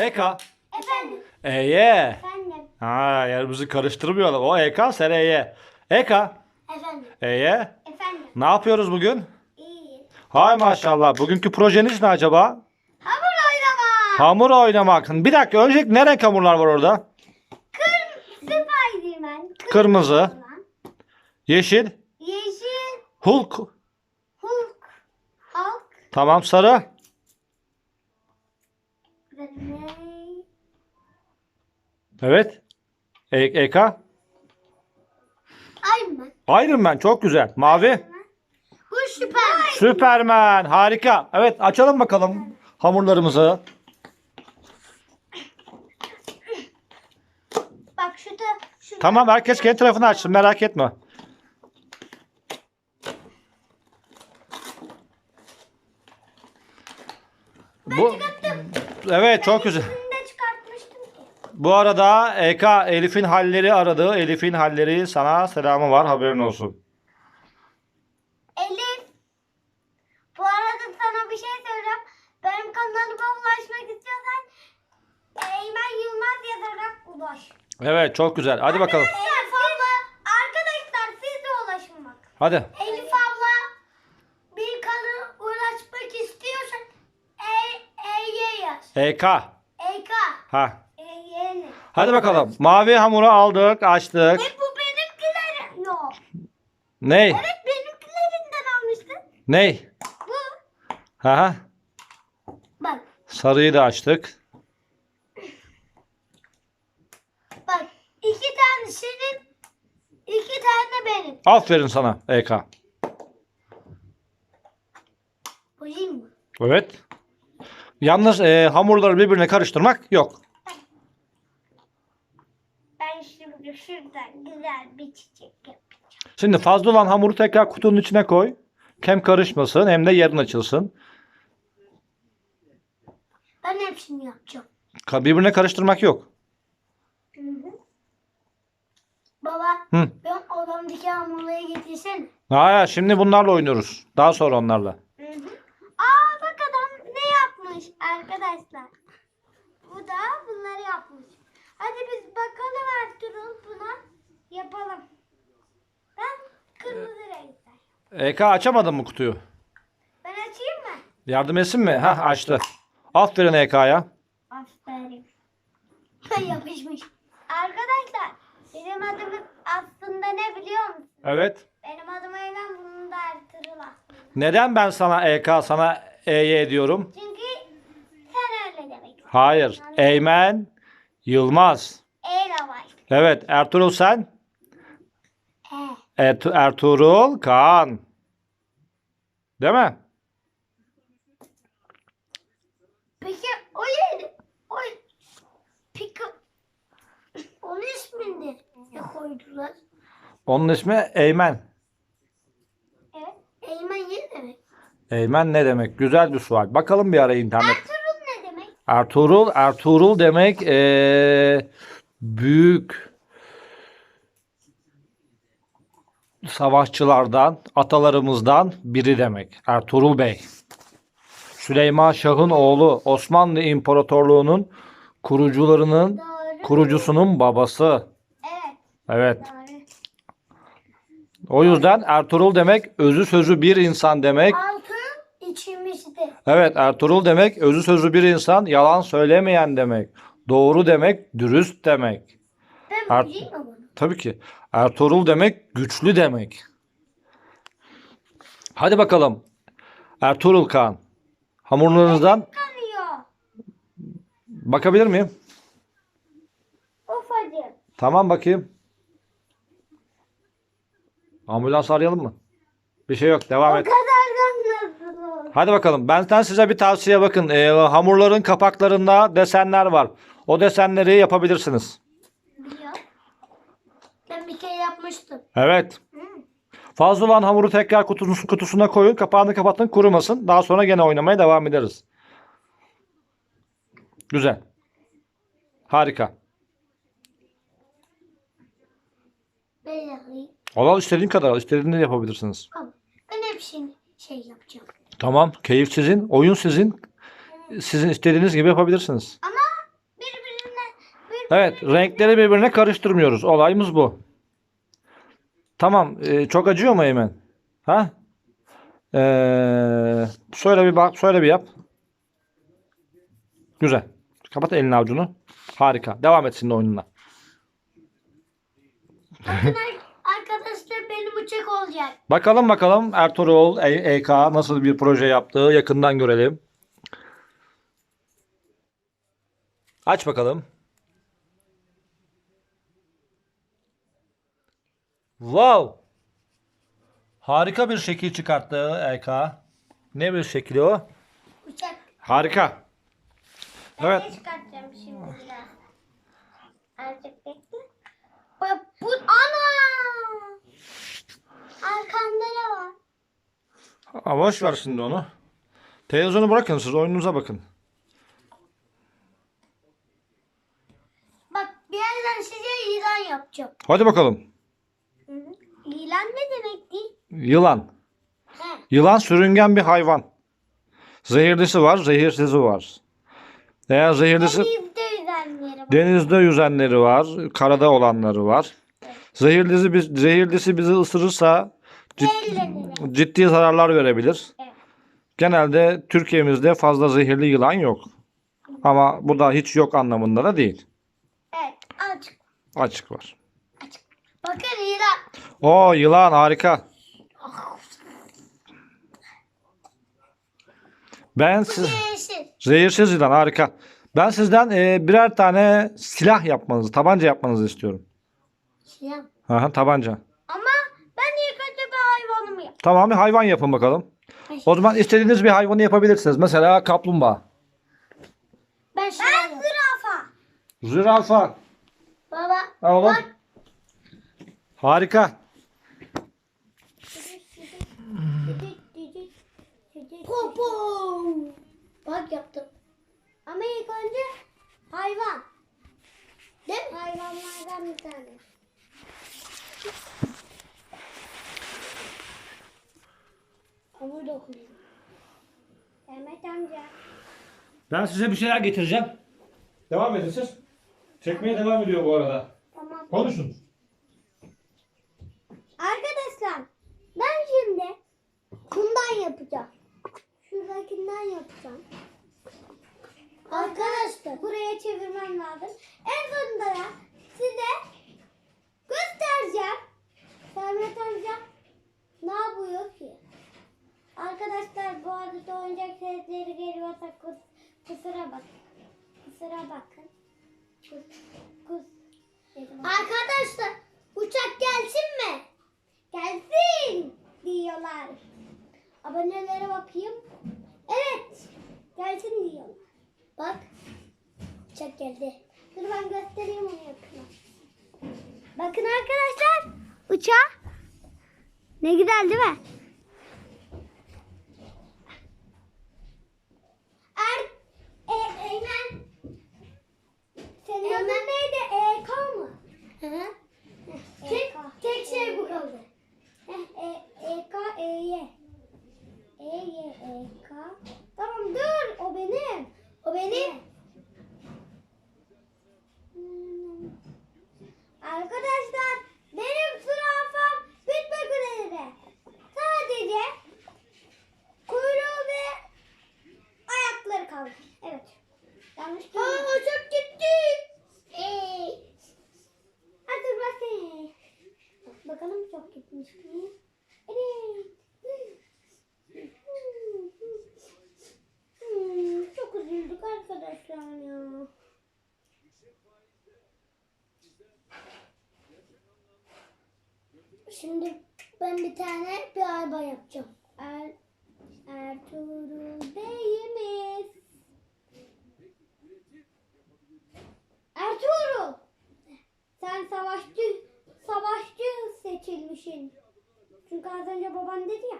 Eka. Efendim. Eye. Efendim. Ha yerimizi karıştırmayalım. O Eka sen Eye. Eka. Efendim. Eye. Efendim. Ne yapıyoruz bugün? İyi. Hay maşallah. Bugünkü projeniz ne acaba? Hamur oynama. Hamur oynamak. Bir dakika öncelikle ne renk hamurlar var orada? Kırmızı Spiderman. Kırmızı. Yeşil. Yeşil. Hulk. Hulk. Hulk. Tamam sarı. Evet. E Eka. Iron Iron Man çok güzel. Mavi. Bu süper. Süperman. Harika. Evet açalım bakalım hamurlarımızı. Bak şu da şu Tamam herkes kendi tarafını açsın merak etme. Bu Evet çok güzel. Bu arada Eka Elif'in halleri aradı. Elif'in halleri sana selamı var haberin olsun. Elif. Bu arada sana bir şey söyleyeceğim. Benim kanalıma ulaşmak istiyorsan Eymen Yılmaz yazarak ulaş. Evet çok güzel. Hadi bakalım. Arkadaşlar siz de ulaşın bak. Hadi. Elif abla bir kanal ulaşmak istiyorsan E, Yaz. Eka. EK. Ha. E'ye ne? Hadi bakalım. Mavi hamuru aldık, açtık. E bu benimkilerim. Yok. Ney? Evet benimkilerinden almıştın. Ney? Bu. Ha ha. Bak. Sarıyı da açtık. Bak. iki tane senin. iki tane benim. Aferin sana Eka. Koyayım mı? Evet. Yalnız e, hamurları birbirine karıştırmak yok. Ben şimdi şuradan güzel bir çiçek yapayım. Şimdi fazla olan hamuru tekrar kutunun içine koy. Hem karışmasın hem de yarın açılsın. Ben hepsini yapacağım. Ka- Birbirine karıştırmak yok. Hı hı. Baba Hı. ben odamdaki hamurları getirsene. Ha, şimdi bunlarla oynuyoruz. Daha sonra onlarla. Hı hı. Aa bak adam ne yapmış arkadaşlar. Bu da bunları yapmış. Hadi biz bakalım Ertuğrul buna yapalım. Ben kırmızı renkler. Eka açamadın mı kutuyu? Ben açayım mı? Yardım etsin mi? Ha açtı. Aferin Eka'ya. Aferin. Yapışmış. Arkadaşlar benim adımız aslında ne biliyor musun? Evet. Benim adım Eymen bunun da Ertuğrul aslında. Neden ben sana EK sana EY diyorum? Çünkü. Hayır. Eymen Yılmaz. Var. Evet. Ertuğrul sen? E. Ertu- Ertuğrul Kaan. Değil mi? Peki o yeri, o onun ismini ne koydular? Onun ismi Eymen. Evet. Eymen ne demek? Eymen ne demek? Güzel bir sual. Bakalım bir ara internet. Ertuğrul? Ertuğrul, demek eee, büyük savaşçılardan, atalarımızdan biri demek. Ertuğrul Bey. Süleyman Şah'ın oğlu Osmanlı İmparatorluğu'nun kurucularının kurucusunun babası. Evet. O yüzden Ertuğrul demek özü sözü bir insan demek. Evet Ertuğrul demek özü sözü bir insan, yalan söylemeyen demek. Doğru demek, dürüst demek. Ben Er- bileyim mi bunu? Tabii ki. Ertuğrul demek güçlü demek. Hadi bakalım. Ertuğrul Kağan. Hamurlarınızdan Kanıyor. bakabilir miyim? Ufacık. Tamam bakayım. Ambulans arayalım mı? Bir şey yok. Devam O et. kadar? Hadi bakalım. Benden size bir tavsiye bakın. Ee, hamurların kapaklarında desenler var. O desenleri yapabilirsiniz. Biliyor. Ben bir kere yapmıştım. Evet. Fazla olan hamuru tekrar kutusu, kutusuna koyun. Kapağını kapatın kurumasın. Daha sonra gene oynamaya devam ederiz. Güzel. Harika. Ben yapayım. Al istediğin kadar. İstediğini de yapabilirsiniz. Tamam. Ben hepsini şey yapacağım. Tamam. Keyif sizin. Oyun sizin. Sizin istediğiniz gibi yapabilirsiniz. Ama Evet, renkleri birbirine karıştırmıyoruz. Olayımız bu. Tamam, e, çok acıyor mu Eymen? Ha? Ee, şöyle bir bak, şöyle bir yap. Güzel. Kapat elini avucunu. Harika. Devam et şimdi oyununa. Bakın ar- arkadaşlar benim uçak olacak. Bakalım bakalım Ertuğrul E- EK nasıl bir proje yaptığı yakından görelim. Aç bakalım. Wow. Harika bir şekil çıkarttı EK. Ne bir şekli o? Uçak. Harika. Ben Evet. de çıkartacağım şimdi biraz. Azıcık bekle. Bak bu ana. Arkamda ne var? Aa, boş ver şimdi onu. Televizyonu bırakın siz oyununuza bakın. Bak birazdan size ilan yapacağım. Hadi bakalım. İlan ne demekti? Yılan. He. Yılan sürüngen bir hayvan. Zehirlisi var, zehirsizi var. Eğer zehirlisi Denizde yüzenleri var. denizde yüzenleri var, karada olanları var. Zehirlisi zehirlisi bizi ısırırsa cid- ciddi zararlar verebilir. Evet. Genelde Türkiye'mizde fazla zehirli yılan yok. Ama bu da hiç yok anlamında da değil. Evet. Açık. Açık var. Bakın ilan. O yılan harika. Ben siz. Zehirsiz yılan harika. Ben sizden e, birer tane silah yapmanızı, tabanca yapmanızı istiyorum. Siyah. Aha, tabanca. Ama ben ilk önce bir hayvanımı yap. Tamam bir hayvan yapın bakalım. O zaman istediğiniz bir hayvanı yapabilirsiniz. Mesela kaplumbağa, Ben, ben zürafa. zürafa. Baba. Oğlum. Bak. Harika. Popo. Bak yaptım. Ama ilk önce hayvan. Değil mi? Hayvanlardan bir tane. Amca. Ben size bir şeyler getireceğim. Devam edin siz. Çekmeye devam ediyor bu arada. Tamam. Konuşun. Arkadaşlar ben şimdi kumdan yapacağım. Şuradakinden yapacağım. Arkadaşlar buraya çevirmem lazım. En sonunda da size göstereceğim. Sermet amca ne yapıyor ki? Arkadaşlar bu arada oyuncak kusura bakın. Kusura bakın. Kus, kus. Arkadaşlar uçak gelsin mi? Gelsin diyorlar. Abonelere bakayım. Evet. Gelsin diyorlar. Bak. Uçak geldi. Dur ben göstereyim onu yakına. Bakın arkadaşlar. Uçağı. Ne güzel değil mi? Er, e, Eymen. Senin adın neydi? EK mı? Hı hı. Tek, tek şey bu kaldı. Heh, E, EK, EY. EY, EK. Tamam dur, o benim. O benim. Hmm. Arkadaşlar, benim zürafam bitmek üzere. Sadece kuyruğu ve ayakları kaldı. Evet. Yanlış Aa, uçak gitti. Hey. Hadi bakayım. Bak, Bakalım çok gitmiş mi? Evet. Hmm, çok üzüldük arkadaşlar ya. Şimdi ben bir tane bir araba yapacağım. Er, Ertuğrul Bey'imiz. Ertuğrul. Sen savaşçı savaşçı seçilmişsin. Çünkü az önce baban dedi ya.